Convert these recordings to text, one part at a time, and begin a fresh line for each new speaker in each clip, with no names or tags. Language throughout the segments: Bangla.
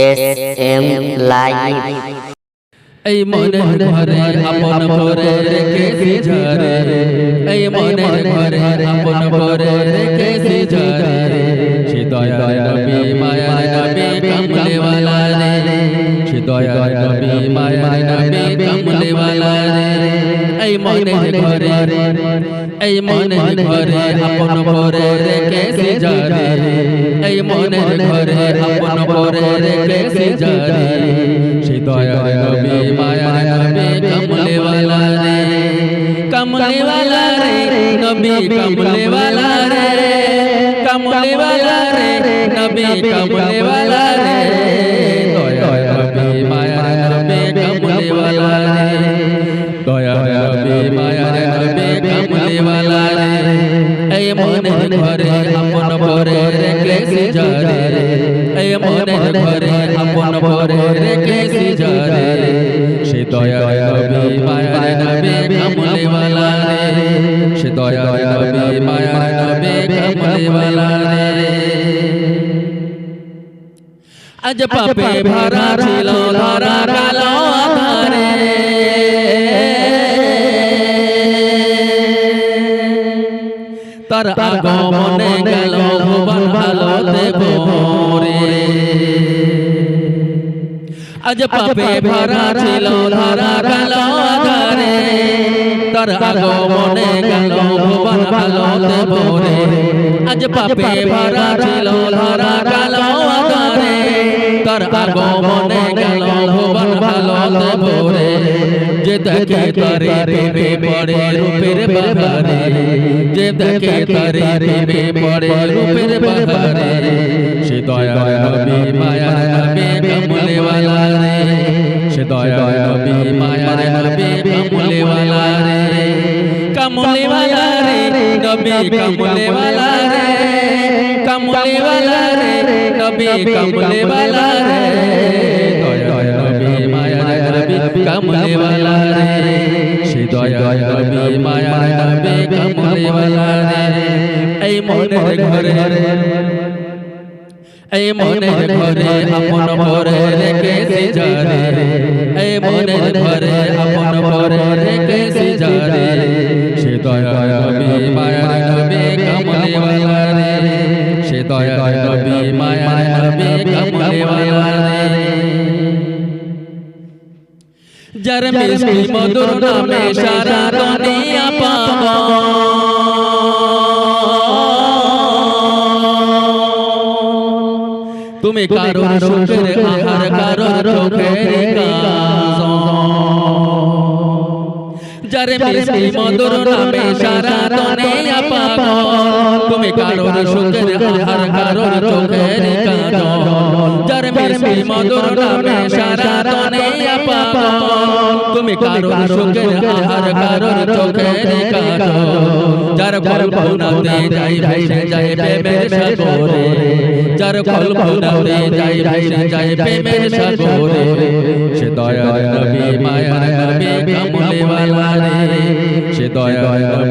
এস এম লাইভ
এই মনে ঘরে আপন করে রেখেছি ঝরে এই মনে ঘরে আপন করে রেখেছি ঝরে সে দয়ার এই মনের ঘরে এই মনের ঘরে আপন করে রেখেছি ঝরে এই মনের ঘরে আপন করে রেখেছি ঝরে সে দয়ার নবী মায়ার নবী কমলে वाला রে কমলে वाला রে নবী কমলে वाला রে কমলে वाला রে নবী কমলে वाला রে আজ পাপে ভরা ছিল ধরা তার আগমনে গেল ভালো দেব রে আজ পাপে ভরা ছিল ধরা কালো আধারে তার আগমনে গেল ভুবন ভালো দেব রে আজ পাপে ভরা ছিল ধরা কালো আধারে তার আগমনে গেল ভুবন ভালো দেব রে যে দেখে তারে প্রেমে পড়ে রূপের বাহারে যে দেখে তারে প্রেমে পড়ে রূপের বাহারে সে দয়ার নবী কমলে वाला রে কমলে वाला রে নবী কমলে वाला রে দয়ার নবী মায়ার নবী কমলে वाला রে সে দয়ার নবী মায়ার নবী কমলে वाला রে এই মনের ঘরে এই মনের ঘরে আপন করে রেখেছি যারে এই কমলে वाला রে যার মিষ্টি মধুর নামে সারা দুনিয়া পাবো তুমি কারোর সুখের আহার কারোর চোখের কাজ যারে মিষ্টি মধুর নামে সারা দুনিয়া পাবো তুমি কারোর সুখের আহার কারোর চোখের কাজ মিল মধুর নামে সারা তনে আপাপ তুমি কারোর সুখের আহার কারোর চোখের কারও যার কল্পনাতে যাই ভেসে যাই প্রেমের সাগরে। যার রে সে দয়ার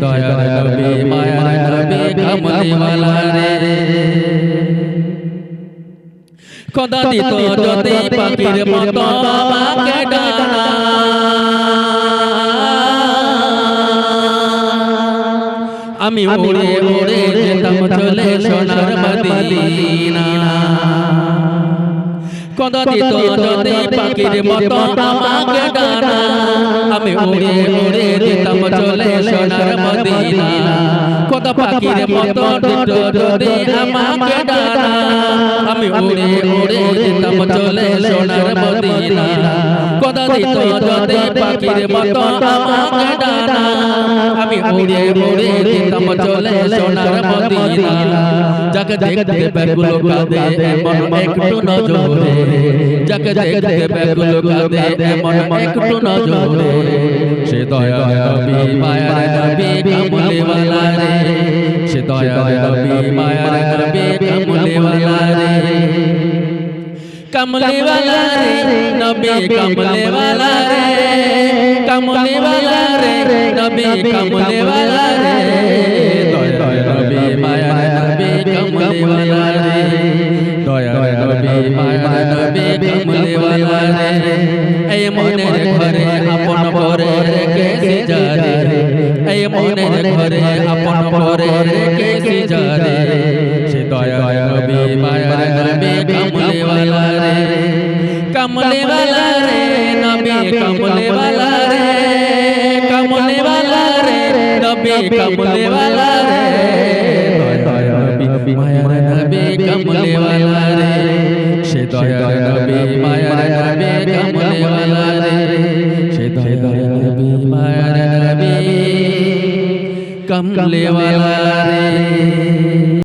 দয়ার নবী মায়ার নবী কমলে রে খোদা দিত যদি পাখির মতো আমাকে ডানা আমি উড়ে উড়ে যেতাম চলে সোনার মদিনা দিত যদি পাখির মতো আমাকে ডানা। আমি উড়ে উড়ে দিতাম চলে সোনার মদিনা। কত পাখির মতো যদি আমাকে ডানা আমি উড়ে উড়ে যেতাম চলে সোনার মদিনা। কদা দিত যদি পাখির মতো আমাকে ডানা। আমি উড়ে উড়ে যেতাম চলে সোনার মদিনা। যাকে দেখতে ব্যাকুল কাঁদে এমন একটু নজরে। যাকে দেখতে ব্যাকুল কাঁদে এমন একটু নজরে সে দয়া নবী মায়ার নবী কামলে ওয়ালা রে সে দয়া নবী মায়ার নবী কামলে ওয়ালা রে कमले वाला रे नबी कमले वाला रे कमले वाला रे नबी कमले वाला रे মনের ঘরে আপন পরে রেখেছি যারে সে দয়া নবী মায়া নবী কামলেওয়ালা রে। কামলেওয়ালা রে নবী কামলেওয়ালা রে কামলেওয়ালা রে। নবী কামলেওয়ালা রে। দয়া নবী মায়া নবী কামলেওয়ালা রে। সে দয়া নবী মায়া নবী কমলে वाला রে